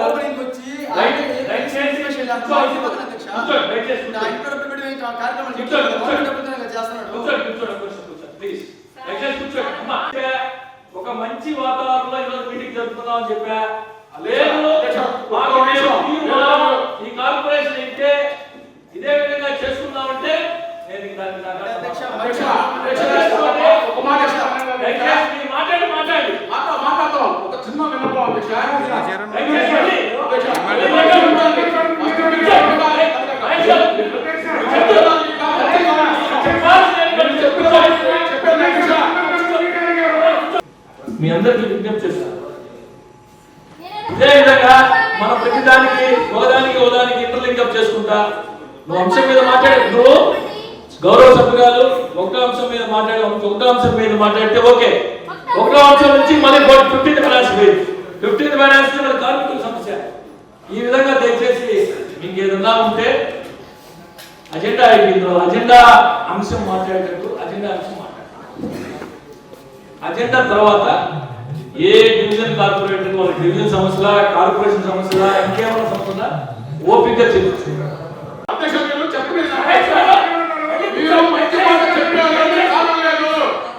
Opening వచ్చి ఒక మంచి వాతావరణంలో ఈరోజు మీటింగ్ జరుపుకుందాం అని చెప్పా. లేదు మాకు మీరు తీర్మానం, ఈ కార్పొరేషన్ ఇంటే ఇదే విధంగా చేసుకుందామంటే నేను ఇంక దాన్ని నాకు అధ్యక్ష, అధ్యక్ష, అధ్యక్ష, చేసుకోండి. ఒక మాట ఇస్తా. దయచేసి మీరు మాట్లాడి మాట్లాడి మాట్లా మాట్లాడతాం ఒక చిన్న విన్నపం అధ్యక్ష దయచేసి మళ్ళీ. అధ్యక్ష, మళ్ళీ మాట్లాడండి. మహేష్ గారు, చెప్పాల్సింది ఏంటంటే కూర్చోండి. మీ అందరికీ విజ్ఞప్తి చేస్తాను ఇదే విధంగా మనం ప్రతిదానికి ఒకదానికి ఒకదానికి ఇంటర్లింకప్ చేసుకుంటా. నువ్వు అంశం మీద మాట్లాడే నువ్వు గౌరవ సభ్యురాలు ఒక అంశం మీద మాట్లాడే ఒక అంశం మీద మాట్లాడితే ఓకే. ఒక అంశం నుంచి మళ్ళీ ఫిఫ్టీన్త్ ఫైనాన్స్ పోయింది ఫిఫ్టీన్త్ ఫైనాన్స్ కార్మికుల సమస్య. ఈ విధంగా దయచేసి మీకు ఏదన్నా ఉంటే అజెండా అయిపోయిందో. అజెండా అంశం మాట్లాడేటప్పుడు అజెండా అంశం అజెండా తర్వాత ఏ డివిజన్ కార్పొరేటర్ వాళ్ళ డివిజన్ సమస్యల కార్పొరేషన్ సమస్యల ఇంకేమైనా సమస్యల ఓపిక చెప్పచ్చు అధ్యక్ష మంచి మాట చెప్పారు అంటే కారణం లేదు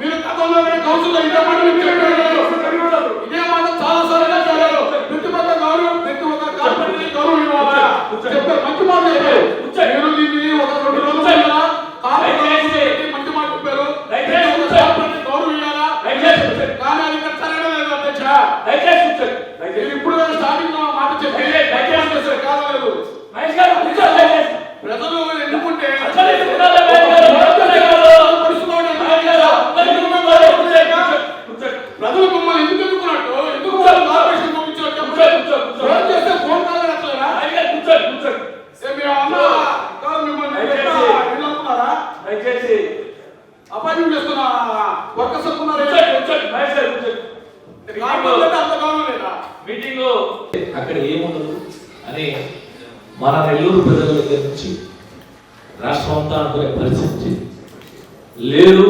మీరు గతంలోనే కౌన్సిల్ ఇదే మాట మీరు చెప్పారు ఇదే మాట చాలా సార్లు చెప్పారు వ్యక్తిగత గౌరవం వ్యక్తిగత కార్పొరేట్ గౌరవం ఇవ్వాలా చెప్పారు మంచి మాట చెప్పారు మీరు దీన్ని ఒక రెండు రోజులు చేయాలా? కార్పొరేట్ మంచి మాట చెప్పారు వ్యక్తిగత కార్పొరేట్ గౌరవం ఇవ్వాలా దయచేసి కూర్చోండి. కానీ అది ఇక్కడ జరగలేదు అధ్యక్ష దయచేసి కూర్చోండి. మీరు దయచేసి. ఇప్పుడు స్టార్టింగ్లో మాట చెప్పి దయచేసి కాలేదు మహేష్ గారు కూర్చోండి దయచేసి. ప్రజలు ఎన్నుకుంటే అసలు ఎందుకు ఉండాలి మహేష్ గారు? కూర్చోండి గారు. పరిస్థితుల్లో మహేష్ గారు, అందరికీ కూర్చోండి. కూర్చోండి. కూర్చోండి. ప్రజలు మిమ్మల్ని ఎందుకు ఎన్నుకున్నట్టు ఎందుకు కార్పొరేషన్ కూర్చో. ఫోన్ కూర్చోండి. ఏ మీరు అన్నా కాదు మిమ్మల్ని? దయచేసి అపాయింట్మెంట్ చేస్తున్న వర్కర్స్ అనుకున్నారా? మీటింగ్ అక్కడ ఏముండదు అని మన నెల్లూరు ప్రజల దగ్గర నుంచి రాష్ట్రం అంతా అనుకునే పరిస్థితి లేదు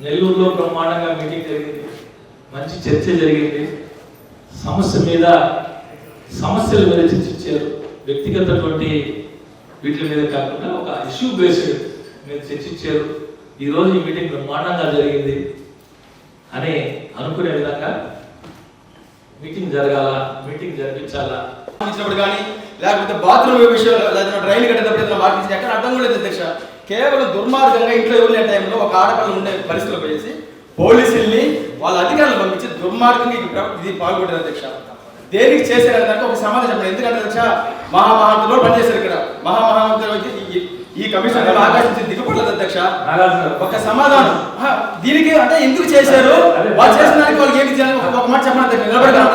నెల్లూరులో బ్రహ్మాండంగా మీటింగ్ జరిగింది. మంచి చర్చ జరిగింది. సమస్య మీద సమస్యల మీద చర్చించారు. వ్యక్తిగతటువంటి వీటి మీద కాకుండా ఒక ఇష్యూ బేస్డ్ మీద చర్చించారు. ఈరోజు ఈ మీటింగ్ బ్రహ్మాండంగా జరిగింది అని అనుకునే విధంగా మీటింగ్ జరగాల? మీటింగ్ జరిపించాలా? ఇచ్చినప్పుడు కానీ లేకపోతే బాత్రూమ్ విషయంలో రైలు కట్టేటప్పుడు ఏదైనా ఎక్కడ అర్థం కూడా లేదు అధ్యక్ష. కేవలం దుర్మార్గంగా ఇంట్లో ఎవరు టైంలో ఒక ఆడపిల్ల ఉండే పరిస్థితులు పోయేసి పోలీసుల్ని వాళ్ళ అధికారులు పంపించి దుర్మార్గంగా ఇది పాల్గొంటారు అధ్యక్ష. దేనికి చేశారు దానికి ఒక సమాధానం చెప్పండి. ఎందుకంటే అధ్యక్ష మహామహాంతులో పనిచేశారు ఇక్కడ. మహామహాంతులు ఈ- కమిషన్ ఆకాశించి దిగపడలేదు అధ్యక్ష. ఒక సమాధానం. దీనికి అంటే ఎందుకు చేశారు? వాళ్ళు చేసిన దానికి వాళ్ళకి ఏంటి చేయాలి? ఒక- మాట చెప్పండి అధ్యక్ష.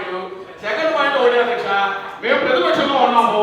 పాయింట్ సెకండ్ పాయింట్ ఒకటి అధ్యక్ష మేము ప్రతిపక్షంలో ఉన్నాము.